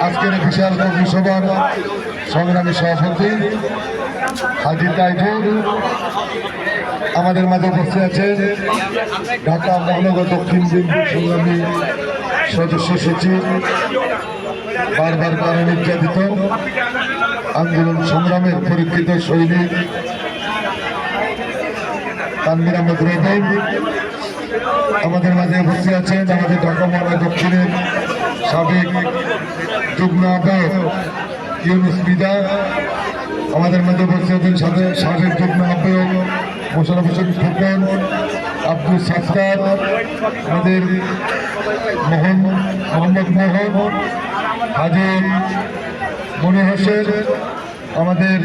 আজকের বিশাল কর্মী সভার সংগ্রামী সভাপতি হাজি তাইফুর আমাদের মাঝে উপস্থিত আছেন ঢাকা মহানগর দক্ষিণ বিএনপি সংগ্রামী সদস্য সচিব, বারবার কারণ নির্যাতিত আন্দোলন সংগ্রামের পরীক্ষিত সৈনিক তানবির আহমদ রহমান আমাদের মাঝে উপস্থিত আছেন আমাদের ঢাকা দক্ষিণের সাবেক যুগ্ম আহ্বায়ক ইউনুস মিদা। আমাদের মাঝে উপস্থিত আছেন সাবেক সাবেক যুগ্ম আহ্বায়ক মোশারফ হোসেন ফুকন আব্দুল সাত্তার, আমাদের মোহন, মোহাম্মদ মোহন, হাজির মনির হোসেন, আমাদের